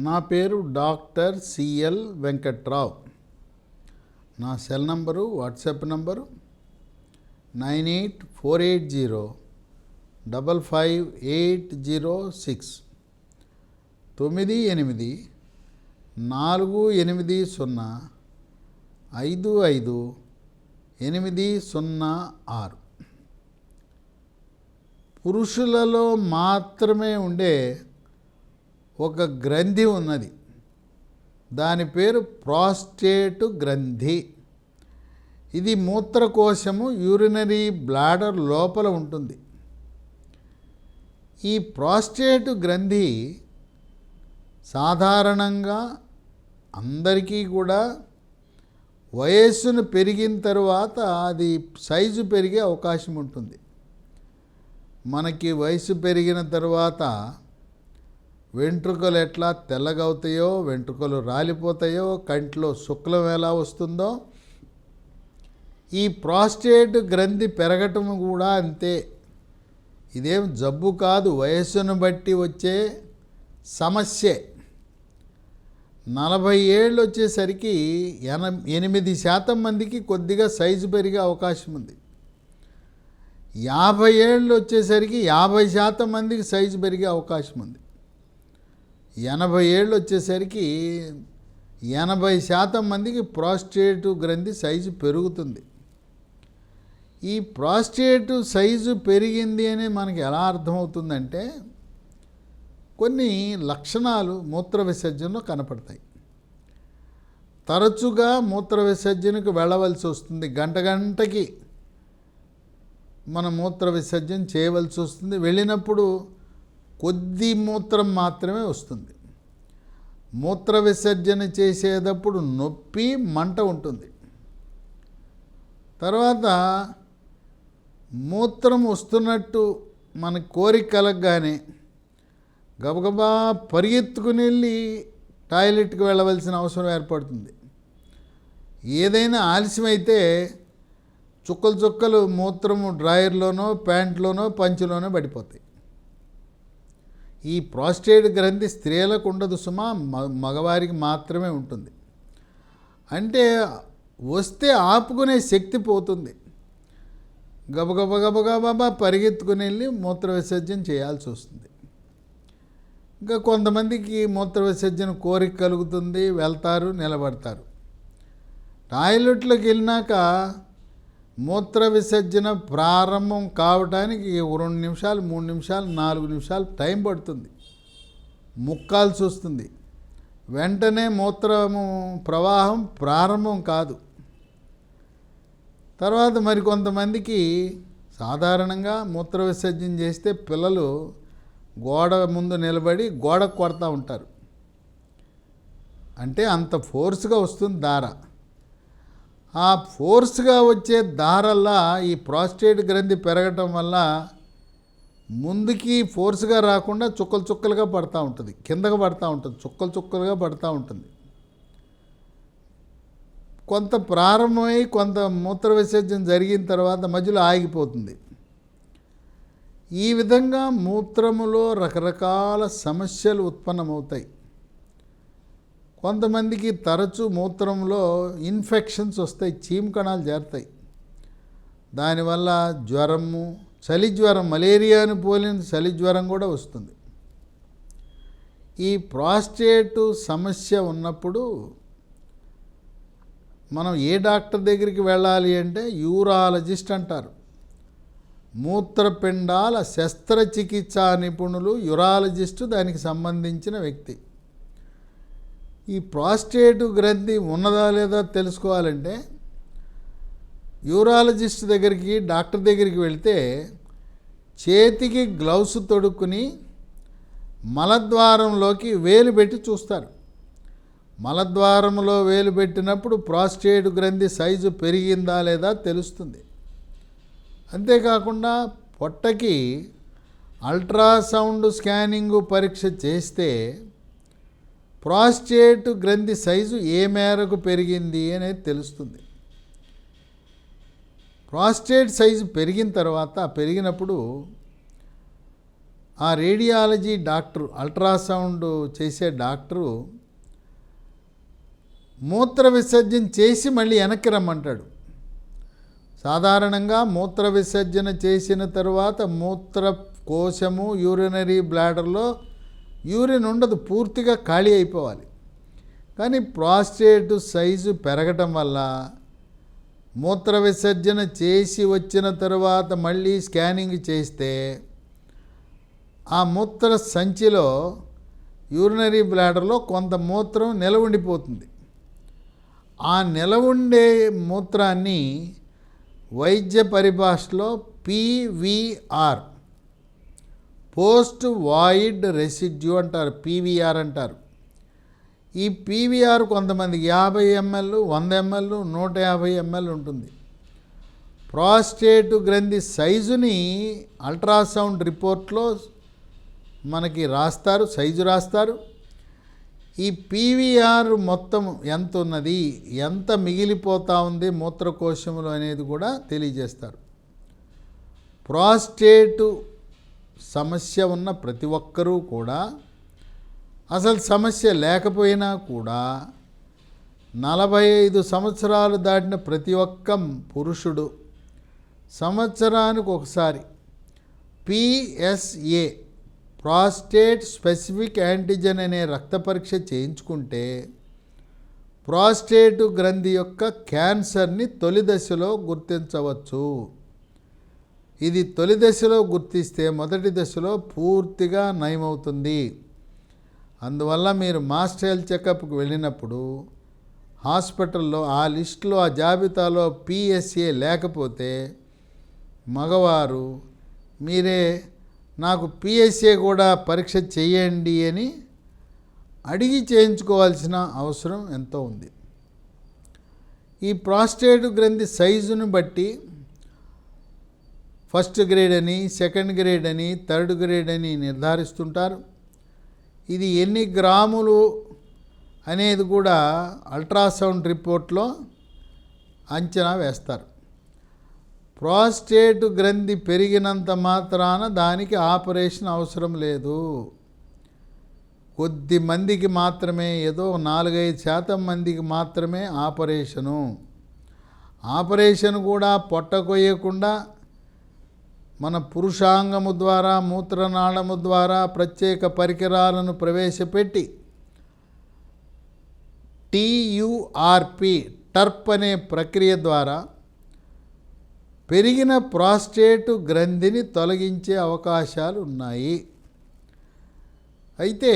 నా పేరు doctor CL Venkatrao. నా cell number WhatsApp number nine eight four eight zero double five eight zero six. తొమ్మిది ఎనిమిది నాలుగు ఎనిమిది సున్నా ఐదు ఐదు ఎనిమిది సున్నా ఆరు. పురుషులలో మాత్రమే ఉండే ఒక గ్రంథి ఉన్నది. దాని పేరు ప్రాస్టేటు గ్రంథి. ఇది మూత్రకోశము యూరినరీ బ్లాడర్ లోపల ఉంటుంది. ఈ ప్రాస్టేట్ గ్రంథి సాధారణంగా అందరికీ కూడా వయస్సును పెరిగిన తర్వాత అది సైజు పెరిగే అవకాశం ఉంటుంది. మనకి వయసు పెరిగిన తర్వాత వెంట్రుకలు ఎట్లా తెల్లగవుతాయో వెంట్రుకలు రాలిపోతాయో కంట్లో శుక్లం ఎలా వస్తుందో ఈ ప్రాస్టేట్ గ్రంథి పెరగటం కూడా అంతే. ఇదేం జబ్బు కాదు వయస్సును బట్టి వచ్చే సమస్యే. నలభై ఏళ్ళు వచ్చేసరికి ఎన ఎనిమిది శాతం మందికి కొద్దిగా సైజు పెరిగే అవకాశం ఉంది. యాభై ఏళ్ళు వచ్చేసరికి యాభై శాతం మందికి సైజు పెరిగే అవకాశం ఉంది. ఎనభై ఏళ్ళు వచ్చేసరికి ఎనభై శాతం మందికి ప్రాస్టేటు గ్రంథి సైజు పెరుగుతుంది. ఈ ప్రాస్టేటు సైజు పెరిగింది అని మనకి ఎలా అర్థమవుతుందంటే కొన్ని లక్షణాలు మూత్ర విసర్జనలో కనపడతాయి. తరచుగా మూత్ర విసర్జనకు వెళ్ళవలసి వస్తుంది. గంట గంటకి మనం మూత్ర విసర్జన చేయవలసి వస్తుంది. వెళ్ళినప్పుడు కొద్ది మూత్రం మాత్రమే వస్తుంది. మూత్ర విసర్జన చేసేటప్పుడు నొప్పి మంట ఉంటుంది. తర్వాత మూత్రం వస్తున్నట్టు మన కోరిక కలగగానే గబగబా పరిగెత్తుకుని వెళ్ళి టాయిలెట్కి వెళ్ళవలసిన అవసరం ఏర్పడుతుంది. ఏదైనా ఆలస్యమైతే చుక్కలు చుక్కలు మూత్రము డ్రాయర్లోనో ప్యాంట్లోనో పంచులోనో పడిపోతాయి. ఈ ప్రాస్టేట్ గ్రంథి స్త్రీలకు ఉండదు సుమా మగవారికి మాత్రమే ఉంటుంది. అంటే వస్తే ఆపుకునే శక్తి పోతుంది. గబగబ గబగబా పరిగెత్తుకుని వెళ్ళి మూత్ర విసర్జన చేయాల్సి వస్తుంది. ఇంకా కొంతమందికి మూత్ర విసర్జన కోరిక కలుగుతుంది వెళ్తారు నిలబడతారు. టాయిలెట్లోకి వెళ్ళినాక మూత్ర విసర్జన ప్రారంభం కావడానికి రెండు నిమిషాలు మూడు నిమిషాలు నాలుగు నిమిషాలు టైం పడుతుంది. ముక్కాల్సి వస్తుంది వెంటనే మూత్రము ప్రవాహం ప్రారంభం కాదు. తర్వాత మరి కొంతమందికి సాధారణంగా మూత్ర విసర్జన చేస్తే పిల్లలు గోడ ముందు నిలబడి గోడ కొడతా ఉంటారు. అంటే అంత ఫోర్స్గా వస్తుంది దార. ఆ ఫోర్స్గా వచ్చే దారల్లా ఈ ప్రాస్టేట్ గ్రంథి పెరగటం వల్ల ముందుకి ఫోర్స్గా రాకుండా చుక్కలు చుక్కలుగా పడతా ఉంటుంది. కిందకు పడతా ఉంటుంది. చుక్కలు చుక్కలుగా పడతా ఉంటుంది. కొంత ప్రారంభమై కొంత మూత్ర విసర్జన జరిగిన తర్వాత మధ్యలో ఆగిపోతుంది. ఈ విధంగా మూత్రములో రకరకాల సమస్యలు ఉత్పన్నమవుతాయి. కొంతమందికి తరచూ మూత్రంలో ఇన్ఫెక్షన్స్ వస్తాయి చీమ్ కణాలు చేరుతాయి. దానివల్ల జ్వరము చలి జ్వరం మలేరియాను పోలిన చలి జ్వరం కూడా వస్తుంది. ఈ ప్రాస్టేట్ సమస్య ఉన్నప్పుడు మనం ఏ డాక్టర్ దగ్గరికి వెళ్ళాలి అంటే యూరాలజిస్ట్ అంటారు. మూత్రపిండాల శస్త్రచికిత్సా నిపుణులు యూరాలజిస్టు దానికి సంబంధించిన వ్యక్తి. ఈ ప్రాస్టేట్ గ్రంథి ఉన్నదా లేదా తెలుసుకోవాలంటే యూరాలజిస్ట్ దగ్గరికి డాక్టర్ దగ్గరికి వెళ్తే చేతికి గ్లౌస్ తొడుక్కుని మలద్వారంలోకి వేలు పెట్టి చూస్తారు. మలద్వారంలో వేలు పెట్టినప్పుడు ప్రాస్టేట్ గ్రంథి సైజు పెరిగిందా లేదా తెలుస్తుంది. అంతేకాకుండా పొట్టకి అల్ట్రాసౌండ్ స్కానింగ్ పరీక్ష చేస్తే ప్రాస్టేట్ గ్రంథి సైజు ఏ మేరకు పెరిగింది అనేది తెలుస్తుంది. ప్రాస్టేట్ సైజు పెరిగిన తర్వాత పెరిగినప్పుడు ఆ రేడియాలజీ డాక్టర్ అల్ట్రాసౌండ్ చేసే డాక్టరు మూత్ర విసర్జన చేసి మళ్ళీ వెనక్కి రమ్మంటాడు. సాధారణంగా మూత్ర విసర్జన చేసిన తర్వాత మూత్ర కోశము యూరినరీ బ్లాడర్లో యూరిన్ ఉండదు పూర్తిగా ఖాళీ అయిపోవాలి. కానీ ప్రాస్టేట్ సైజు పెరగటం వల్ల మూత్ర విసర్జన చేసి వచ్చిన తర్వాత మళ్ళీ స్కానింగ్ చేస్తే ఆ మూత్ర సంచిలో యూరినరీ బ్లాడర్లో కొంత మూత్రం నిలవుండిపోతుంది. ఆ నిలవుండే మూత్రాన్ని వైద్య పరిభాషలో పీవీఆర్ పోస్ట్ వాయిడ్ రెసిడ్యూ అంటారు పీవీఆర్ అంటారు. ఈ పీవీఆర్ కొంతమందికి యాభై ఎంఎల్ వంద ఎంఎల్ నూట యాభై ఎంఎల్ ఉంటుంది. ప్రాస్టేట్ గ్రంథి సైజుని అల్ట్రాసౌండ్ రిపోర్ట్లో మనకి రాస్తారు సైజు రాస్తారు. ఈ పీవీఆర్ మొత్తం ఎంత ఉన్నది ఎంత మిగిలిపోతూ ఉంది మూత్రకోశములు అనేది కూడా తెలియజేస్తారు. ప్రాస్టేటు సమస్య ఉన్న ప్రతి ఒక్కరూ కూడా అసలు సమస్య లేకపోయినా కూడా నలభై ఐదు సంవత్సరాలు దాటిన ప్రతి ఒక్క పురుషుడు సంవత్సరానికి ఒకసారి పిఎస్ఏ ప్రాస్టేట్ స్పెసిఫిక్ యాంటిజెన్ అనే రక్త పరీక్ష చేయించుకుంటే ప్రాస్టేట్ గ్రంథి యొక్క క్యాన్సర్ని తొలి దశలో గుర్తించవచ్చు. ఇది తొలి దశలో గుర్తిస్తే మొదటి దశలో పూర్తిగా నయమవుతుంది. అందువల్ల మీరు మాస్టర్ హెల్త్ చెకప్కి వెళ్ళినప్పుడు హాస్పిటల్లో ఆ లిస్టులో ఆ జాబితాలో పిఎస్ఏ లేకపోతే మగవారు మీరే నాకు పిఎస్ఏ కూడా పరీక్ష చేయండి అని అడిగి చేయించుకోవాల్సిన అవసరం ఎంతో ఉంది. ఈ ప్రాస్టేట్ గ్రంథి సైజును బట్టి ఫస్ట్ గ్రేడ్ అని సెకండ్ గ్రేడ్ అని థర్డ్ గ్రేడ్ అని నిర్ధారిస్తుంటారు. ఇది ఎన్ని గ్రాములు అనేది కూడా అల్ట్రాసౌండ్ రిపోర్ట్లో అంచనా వేస్తారు. ప్రాస్టేట్ గ్రంథి పెరిగినంత మాత్రాన దానికి ఆపరేషన్ అవసరం లేదు. కొద్ది మందికి మాత్రమే ఏదో నాలుగైదు శాతం మందికి మాత్రమే ఆపరేషను. ఆపరేషన్ కూడా పొట్ట కొయ్యకుండా మన పురుషాంగము ద్వారా మూత్రనాళము ద్వారా ప్రత్యేక పరికరాలను ప్రవేశపెట్టి టీయుఆర్పి టర్ప్ అనే ప్రక్రియ ద్వారా పెరిగిన ప్రాస్టేటు గ్రంథిని తొలగించే అవకాశాలు ఉన్నాయి. అయితే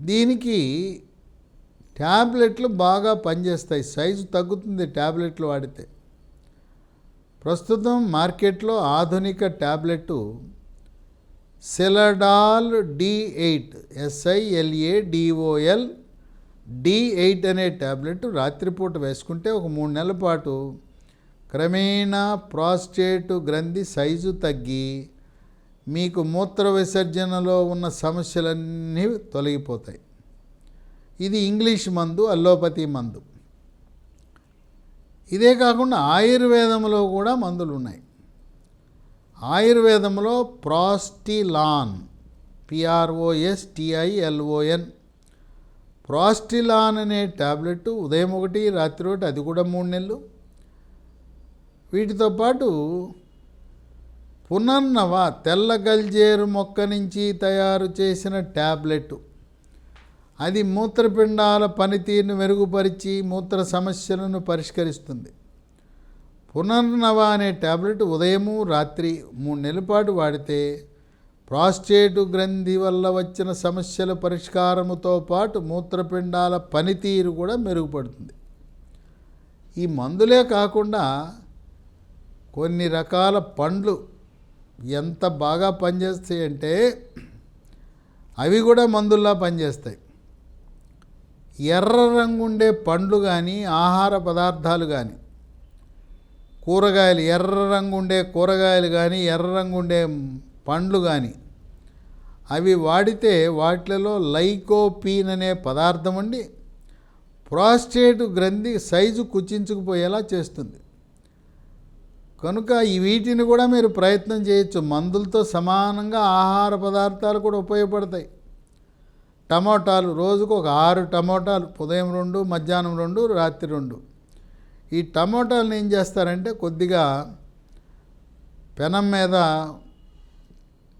దీనికి ట్యాబ్లెట్లు బాగా పనిచేస్తాయి. సైజు తగ్గుతుంది ట్యాబ్లెట్లు వాడితే. ప్రస్తుతం మార్కెట్లో ఆధునిక tablet Siladol D eight SILA DOL D eight అనే ట్యాబ్లెట్ రాత్రిపూట వేసుకుంటే ఒక మూడు నెలల పాటు క్రమేణా ప్రాస్టేట్ గ్రంథి సైజు తగ్గి మీకు మూత్ర విసర్జనలో ఉన్న సమస్యలన్నీ తొలగిపోతాయి. ఇది ఇంగ్లీష్ మందు అల్లోపతి మందు. ఇదే కాకుండా ఆయుర్వేదంలో కూడా మందులు ఉన్నాయి ఆయుర్వేదంలో ప్రాస్టిలాన్ పిఆర్ఓఎస్ టిఐఎల్ఓఎన్ ప్రాస్టిలాన్ అనే ట్యాబ్లెట్ ఉదయం ఒకటి రాత్రి ఒకటి అది కూడా మూడు నెలలు. వీటితో పాటు పునర్నవ తెల్ల గల్జేరు మొక్క నుంచి తయారు చేసిన ట్యాబ్లెట్ అది మూత్రపిండాల పనితీరును మెరుగుపరిచి మూత్ర సమస్యలను పరిష్కరిస్తుంది. పునర్నవ అనే ట్యాబ్లెట్ ఉదయము రాత్రి మూడు నెలల పాటు వాడితే ప్రాస్టేటు గ్రంథి వల్ల వచ్చిన సమస్యల పరిష్కారముతో పాటు మూత్రపిండాల పనితీరు కూడా మెరుగుపడుతుంది. ఈ మందులే కాకుండా కొన్ని రకాల పండ్లు ఎంత బాగా పనిచేస్తాయి అంటే అవి కూడా మందుల్లా పనిచేస్తాయి. ఎర్ర రంగు ఉండే పండ్లు కానీ ఆహార పదార్థాలు కానీ కూరగాయలు ఎర్ర రంగు ఉండే కూరగాయలు కానీ ఎర్ర రంగు ఉండే పండ్లు కానీ అవి వాడితే వాటిలలో లైకోపీన్ అనే పదార్థం ఉండి ప్రాస్టేట్ గ్రంథి సైజు కుచించుకుపోయేలా చేస్తుంది. కనుక ఈ వీటిని కూడా మీరు ప్రయత్నం చేయొచ్చు. మందులతో సమానంగా ఆహార పదార్థాలు కూడా ఉపయోగపడతాయి. టమోటాలు రోజుకు ఒక ఆరు టమోటాలు ఉదయం రెండు మధ్యాహ్నం రెండు రాత్రి రెండు. ఈ టమోటాలను ఏం చేస్తారంటే కొద్దిగా పెనం మీద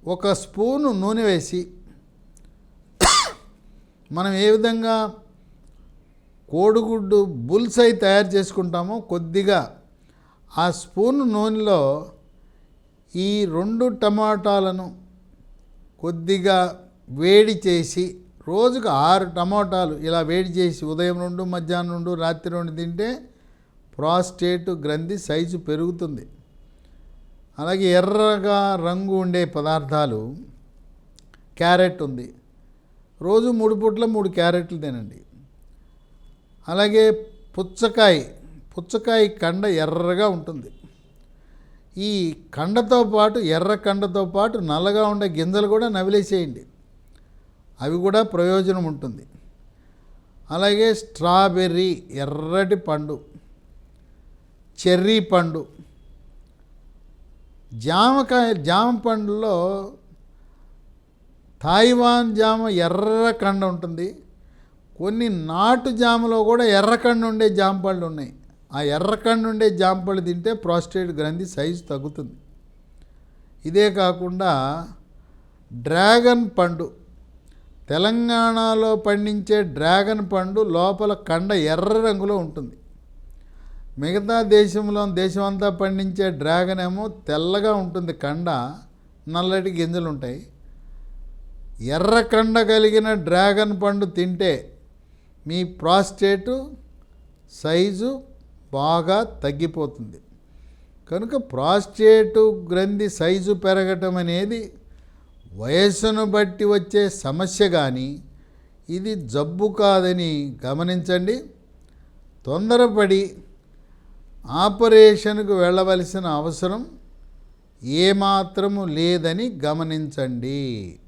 ఒక స్పూను నూనె వేసి మనం ఏ విధంగా కోడిగుడ్డు బుల్సై తయారు చేసుకుంటామో కొద్దిగా ఆ స్పూన్ నూనెలో ఈ రెండు టమాటాలను కొద్దిగా వేడి చేసి రోజుకు ఆరు టమాటాలు ఇలా వేడి చేసి ఉదయం రెండు మధ్యాహ్నం రెండు రాత్రి రెండు తింటే ప్రాస్టేట్ గ్రంథి సైజు పెరుగుతుంది. అలాగే ఎర్రగా రంగు ఉండే పదార్థాలు క్యారెట్ ఉంది. రోజు మూడు పూట్ల మూడు క్యారెట్లు తినండి. అలాగే పుచ్చకాయ పుచ్చకాయ కండ ఎర్రగా ఉంటుంది. ఈ కండతో పాటు ఎర్ర కండతో పాటు నల్లగా ఉండే గింజలు కూడా నవిలేసేయండి. అవి కూడా ప్రయోజనం ఉంటుంది. అలాగే స్ట్రాబెర్రీ ఎర్రటి పండు చెర్రీ పండు జామకాయ జామ పండులో తాయివాన్ జామ ఎర్ర కండ ఉంటుంది. కొన్ని నాటు జామలో కూడా ఎర్రకండు ఉండే జామపళ్ళు ఉన్నాయి. ఆ ఎర్రకండు ఉండే జామపళ్ళు తింటే ప్రాస్టేట్ గ్రంథి సైజు తగ్గుతుంది. ఇదే కాకుండా డ్రాగన్ పండు తెలంగాణలో పండించే డ్రాగన్ పండు లోపల కండ ఎర్ర రంగులో ఉంటుంది. మిగతా దేశంలో దేశం అంతా పండించే డ్రాగన్ ఏమో తెల్లగా ఉంటుంది. కండ నల్లటి గింజలు ఉంటాయి. ఎర్ర కండ కలిగిన డ్రాగన్ పండు తింటే మీ ప్రాస్టేటు సైజు బాగా తగ్గిపోతుంది. కనుక ప్రాస్టేటు గ్రంథి సైజు పెరగటం అనేది వయస్సును బట్టి వచ్చే సమస్య కానీ ఇది జబ్బు కాదని గమనించండి. తొందరపడి ఆపరేషన్కు వెళ్ళవలసిన అవసరం ఏమాత్రము లేదని గమనించండి.